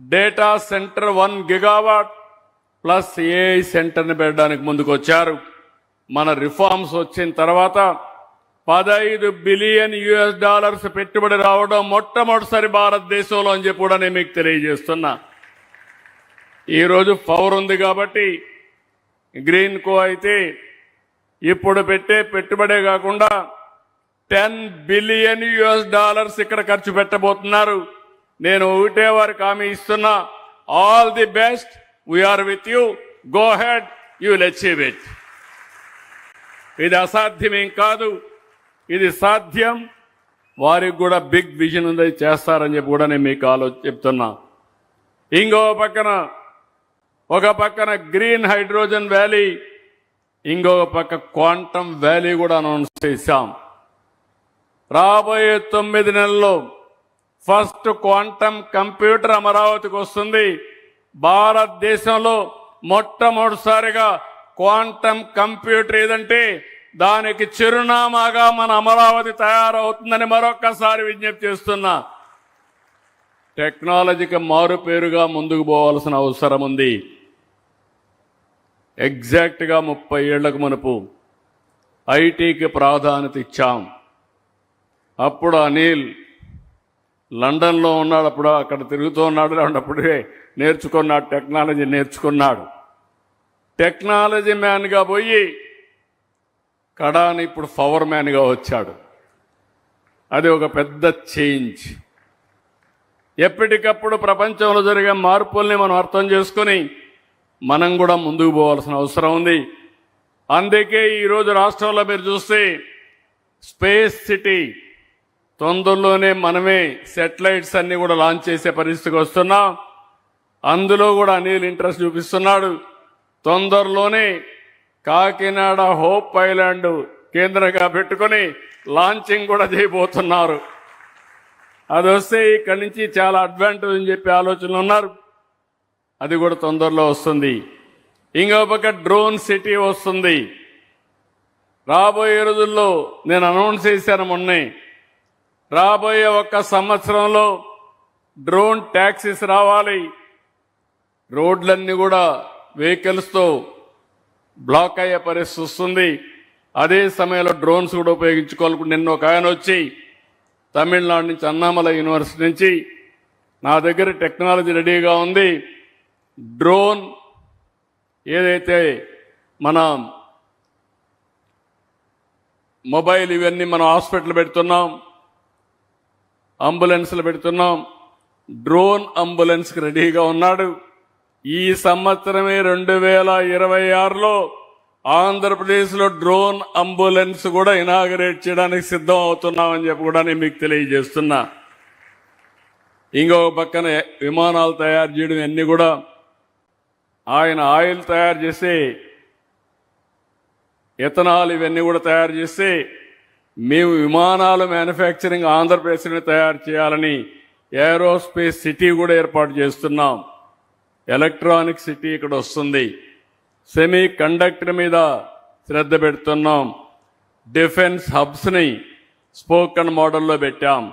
Data center one gigawatt plus AI సెంటర్ని పెట్టడానికి ముందుకు వచ్చారు మన రిఫార్మ్స్ వచ్చిన తర్వాత పదహైదు బిలియన్ యుఎస్ డాలర్స్ పెట్టుబడి రావడం మొట్టమొదటిసారి భారతదేశంలో అని చెప్పి కూడా నేను మీకు తెలియజేస్తున్నా. ఈరోజు పవర్ ఉంది కాబట్టి గ్రీన్ కో అయితే ఇప్పుడు పెట్టే పెట్టుబడే కాకుండా టెన్ బిలియన్ యుఎస్ డాలర్స్ ఇక్కడ ఖర్చు పెట్టబోతున్నారు. నేను ఒకటే వారికి హామీ ఇస్తున్నా. All the best we are with you go ahead you will achieve it ఇది అసాధ్యమేం కాదు. ఇది సాధ్యం. వారికి కూడా బిగ్ విజన్ ఉంది. చేస్తారని చెప్పి కూడా నేను మీకు ఆలో చెప్తున్నా. ఇంకో పక్కన ఒక పక్కన గ్రీన్ హైడ్రోజన్ వ్యాలీ ఇంకొక పక్క క్వాంటమ్ వ్యాలీ కూడా అనౌన్స్ చేశాం. రాబోయే తొమ్మిది నెలల్లో ఫస్ట్ క్వాంటమ్ కంప్యూటర్ అమరావతికి వస్తుంది. భారతదేశంలో మొట్టమొదటిసారిగా క్వాంటమ్ కంప్యూటర్ ఏదంటే దానికి చిరునామాగా మన అమరావతి తయారవుతుందని మరొక్కసారి విజ్ఞప్తి చేస్తున్నా. టెక్నాలజీకి మారుపేరుగా ముందుకు పోవాల్సిన అవసరం ఉంది. ఎగ్జాక్ట్గా ముప్పై ఏళ్ళకు మనపు ఐటీకి ప్రాధాన్యత ఇచ్చాం. అప్పుడు అనిల్ లండన్లో ఉన్నాడు అప్పుడు అక్కడ తిరుగుతూ ఉన్నాడు అప్పుడే నేర్చుకున్నాడు టెక్నాలజీ నేర్చుకున్నాడు. టెక్నాలజీ మ్యాన్గా పోయి కడాని ఇప్పుడు పవర్ మ్యాన్గా వచ్చాడు. అది ఒక పెద్ద చేంజ్. ఎప్పటికప్పుడు ప్రపంచంలో జరిగే మార్పుల్ని మనం అర్థం చేసుకొని మనం కూడా ముందుకు పోవాల్సిన అవసరం ఉంది. అందుకే ఈరోజు రాష్ట్రంలో మీరు చూస్తే స్పేస్ సిటీ తొందరలోనే మనమే సెటిలైట్స్ అన్ని కూడా లాంచ్ చేసే పరిస్థితికి వస్తున్నాం. అందులో కూడా అనిల్ ఇంట్రెస్ట్ చూపిస్తున్నాడు. తొందరలోనే కాకినాడ హోప్ ఐలాండ్ కేంద్రంగా పెట్టుకొని లాంచింగ్ కూడా చేయబోతున్నారు. అది వస్తే ఇక్కడి నుంచి చాలా అడ్వాంటేజ్ అని చెప్పి ఆలోచనలు ఉన్నారు. అది కూడా తొందరలో వస్తుంది. ఇంకో పక్క డ్రోన్ సిటీ వస్తుంది. రాబోయే రోజుల్లో నేను అనౌన్స్ చేశాను మొన్నే. రాబోయే ఒక్క సంవత్సరంలో డ్రోన్ ట్యాక్సీస్ రావాలి. రోడ్లన్నీ కూడా వెహికల్స్తో బ్లాక్ అయ్యే పరిస్థితి వస్తుంది. అదే సమయంలో డ్రోన్స్ కూడా ఉపయోగించుకోవాలనుకుంటే నిన్న ఒక ఆయన వచ్చి తమిళనాడు నుంచి అన్నామల యూనివర్సిటీ నుంచి నా దగ్గర టెక్నాలజీ రెడీగా ఉంది. డ్రోన్ ఏదైతే మన మొబైల్ ఇవన్నీ మనం హాస్పిటల్ పెడుతున్నాం. అంబులెన్స్లు పెడుతున్నాం. డ్రోన్ అంబులెన్స్కి రెడీగా ఉన్నాడు. ఈ సంవత్సరమే రెండు వేల ఇరవై ఆరులో ఆంధ్రప్రదేశ్లో డ్రోన్ అంబులెన్స్ కూడా ఇనాగరేట్ చేయడానికి సిద్ధం అవుతున్నామని చెప్పి కూడా నేను మీకు తెలియజేస్తున్నా. ఇంకొక పక్కన విమానాలు తయారు చేయడం అన్నీ కూడా ఆయన ఆయిల్ తయారు చేసి ఎథనాల్ ఇవన్నీ కూడా తయారు చేస్తే మేము విమానాలు మ్యానుఫ్యాక్చరింగ్ ఆంధ్రప్రదేశ్ని తయారు చేయాలని ఏరోస్పేస్ సిటీ కూడా ఏర్పాటు చేస్తున్నాం. ఎలక్ట్రానిక్ సిటీ ఇక్కడ వస్తుంది. సెమీ కండక్టర్ మీద శ్రద్ధ పెడుతున్నాం. డిఫెన్స్ హబ్స్ని స్పోకన్ మోడల్లో పెట్టాం.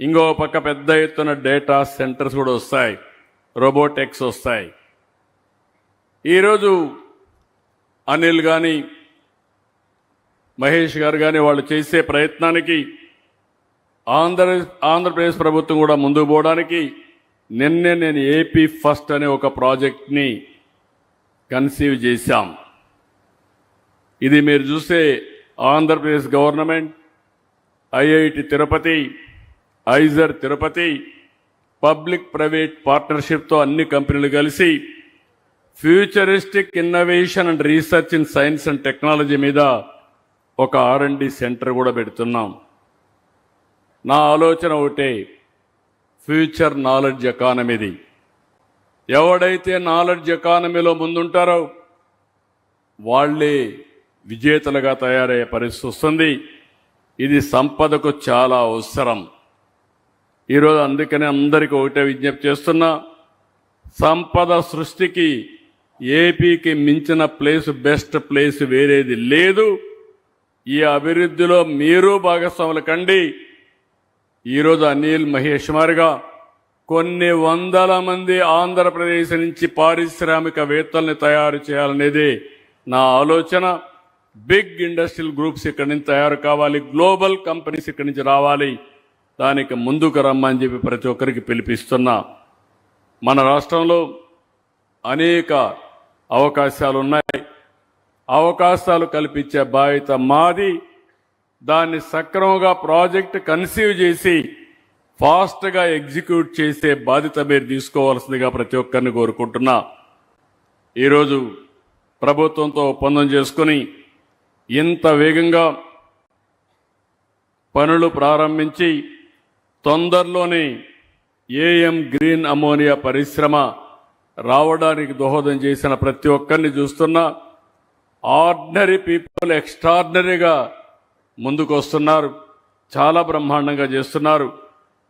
ఇంకో పక్క పెద్ద ఎత్తున డేటా సెంటర్స్ కూడా వస్తాయి. రోబోటెక్స్ వస్తాయి. ఈరోజు అనిల్ కానీ మహేష్ గారు కానీ వాళ్ళు చేసే ప్రయత్నానికి ఆంధ్ర ఆంధ్రప్రదేశ్ ప్రభుత్వం కూడా ముందుకు పోవడానికి నిన్నే నేను ఏపీ ఫస్ట్ అనే ఒక ప్రాజెక్ట్ని కన్సీవ్ చేశాం. ఇది మీరు చూస్తే Andhra Pradesh government IIT Tirupati IISER Tirupati public private పార్ట్నర్షిప్తో అన్ని కంపెనీలు కలిసి futuristic innovation and research in science and technology మీద ఒక ఆర్ అండ్ డి సెంటర్ కూడా పెడుతున్నాం. నా ఆలోచన ఒకటే ఫ్యూచర్ నాలెడ్జ్ ఎకానమీది. ఎవడైతే నాలెడ్జ్ ఎకానమీలో ముందుంటారో వాళ్ళే విజేతలుగా తయారయ్యే పరిస్థితి వస్తుంది. ఇది సంపదకు చాలా అవసరం. ఈరోజు అందుకనే అందరికీ ఒకటే విజ్ఞప్తి చేస్తున్నా సంపద సృష్టికి ఏపీకి మించిన ప్లేస్ బెస్ట్ ప్లేస్ వేరేది లేదు. ఈ అభివృద్ధిలో మీరు భాగస్వాములు కండి. ఈరోజు అనిల్ మహేష్ మారిగా కొన్ని వందల మంది ఆంధ్రప్రదేశ్ నుంచి పారిశ్రామికవేత్తల్ని తయారు చేయాలనేది నా ఆలోచన. బిగ్ ఇండస్ట్రియల్ గ్రూప్స్ ఇక్కడి నుంచి తయారు కావాలి. గ్లోబల్ కంపెనీస్ ఇక్కడి నుంచి రావాలి. దానికి ముందుకు రమ్మని చెప్పి ప్రతి ఒక్కరికి పిలిపిస్తున్నా. మన రాష్ట్రంలో అనేక అవకాశాలు ఉన్నాయి అవకాశాలు కల్పించే బాధ్యత మాది. దాన్ని సక్రమంగా ప్రాజెక్ట్ కన్సీవ్ చేసి ఫాస్ట్గా ఎగ్జిక్యూట్ చేసే బాధ్యత మీరు తీసుకోవాల్సిందిగా ప్రతి ఒక్కరిని కోరుకుంటున్నా. ఈరోజు ప్రభుత్వంతో ఒప్పందం చేసుకుని ఇంత వేగంగా పనులు ప్రారంభించి తొందరలోనే ఏఎం గ్రీన్ అమోనియా పరిశ్రమ రావడానికి దోహదం చేసిన ప్రతి ఒక్కరిని చూస్తున్నా. ఆర్డినరీ పీపుల్ ఎక్స్ట్రాడినరీగా ముందుకు వస్తున్నారు చాలా బ్రహ్మాండంగా చేస్తున్నారు.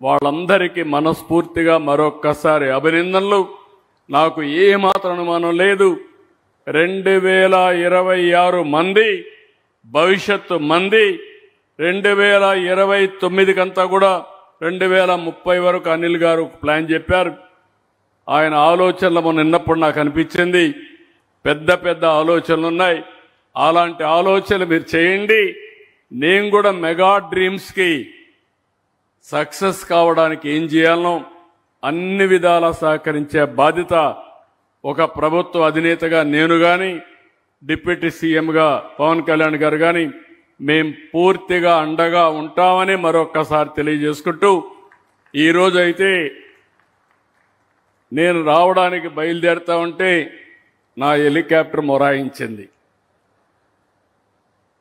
వాళ్ళందరికీ మనస్ఫూర్తిగా మరొక్కసారి అభినందనలు. నాకు ఏమాత్రం అనుమానం లేదు. రెండు వేల ఇరవై ఆరు మంది భవిష్యత్తు మంది రెండు వేల ఇరవై తొమ్మిదికంతా కూడా రెండు వేల ముప్పై వరకు అనిల్ గారు ప్లాన్ చెప్పారు. ఆయన ఆలోచనలు మొన్న నిన్నప్పుడు నాకు అనిపించింది. పెద్ద పెద్ద ఆలోచనలు ఉన్నాయి అలాంటి ఆలోచనలు మీరు చేయండి. నేను కూడా మెగా డ్రీమ్స్కి సక్సెస్ కావడానికి ఏం చేయాలనో అన్ని విధాలా సహకరించే బాధ్యత ఒక ప్రభుత్వ అధినేతగా నేను కానీ డిప్యూటీ సీఎంగా పవన్ కళ్యాణ్ గారు కానీ మేం పూర్తిగా అండగా ఉంటామని మరొక్కసారి తెలియజేసుకుంటూ ఈరోజు అయితే నేను రావడానికి బయలుదేరుతా ఉంటే నా హెలికాప్టర్ మొరాయించింది.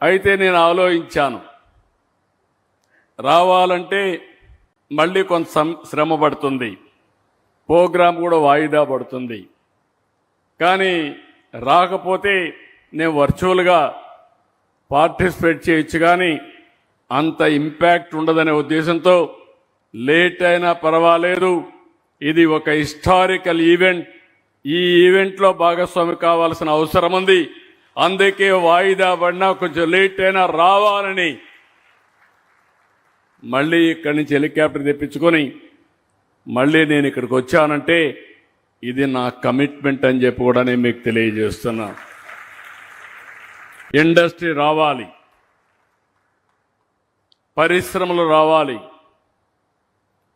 అయితే నేను ఆలోచించాను రావాలంటే మళ్ళీ కొంత సం- శ్రమ పడుతుంది. ప్రోగ్రాం కూడా వాయిదా పడుతుంది. కానీ రాకపోతే నేను వర్చువల్గా పార్టిసిపేట్ చేయొచ్చు కానీ అంత ఇంపాక్ట్ ఉండదనే ఉద్దేశంతో లేట్ అయినా పర్వాలేదు. ఇది ఒక హిస్టారికల్ ఈవెంట్. ఈ ఈవెంట్లో భాగస్వామి కావాల్సిన అవసరం ఉంది. అందుకే వాయిదా పడినా కొంచెం లేట్ అయినా రావాలని మళ్ళీ ఇక్కడి నుంచి హెలికాప్టర్ తెప్పించుకొని మళ్ళీ నేను ఇక్కడికి వచ్చానంటే ఇది నా కమిట్మెంట్ అని చెప్పి కూడా నేను మీకు తెలియజేస్తున్నా. ఇండస్ట్రీ రావాలి. పరిశ్రమలు రావాలి.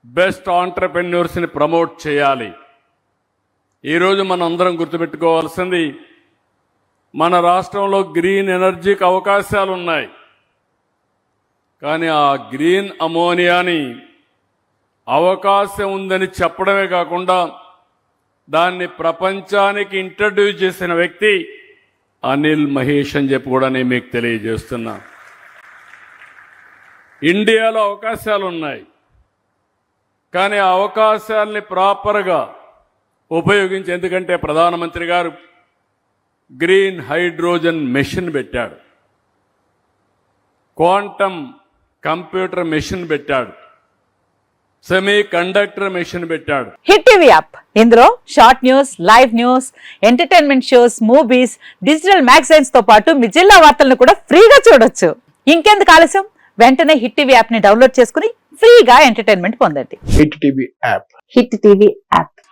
బెస్ట్ ఆంటర్ప్రెన్యూర్స్ని ప్రమోట్ చేయాలి. ఈరోజు మనం అందరం గుర్తుపెట్టుకోవాల్సింది మన రాష్ట్రంలో గ్రీన్ ఎనర్జీకి అవకాశాలు ఉన్నాయి కానీ ఆ గ్రీన్ అమోనియాని అవకాశం ఉందని చెప్పడమే కాకుండా దాన్ని ప్రపంచానికి ఇంట్రడ్యూస్ చేసిన వ్యక్తి అనిల్ మహేష్ అని చెప్పి కూడా నేను మీకు తెలియజేస్తున్నా. ఇండియాలో అవకాశాలు ఉన్నాయి కానీ ఆ అవకాశాలని ప్రాపర్గా ఉపయోగించి ఎందుకంటే ప్రధానమంత్రి గారు గ్రీన్ హైడ్రోజన్ మెషిన్ పెట్టాడు. క్వాంటమ్ కంప్యూటర్ మెషిన్ పెట్టాడు. సెమీ కండక్టర్ మెషిన్ పెట్టాడు. Hit TV app. ఇందులో short news live news entertainment shows movies digital మ్యాగజైన్స్తో పాటు మీ జిల్లా వార్తలను కూడా ఫ్రీగా చూడొచ్చు. ఇంకెందుకు ఆలస్యం? వెంటనే హిట్ టీవీ యాప్ని డౌన్లోడ్ చేసుకుని ఫ్రీగా ఎంటర్టైన్మెంట్ పొందండి. Hit TV app. Hit TV app.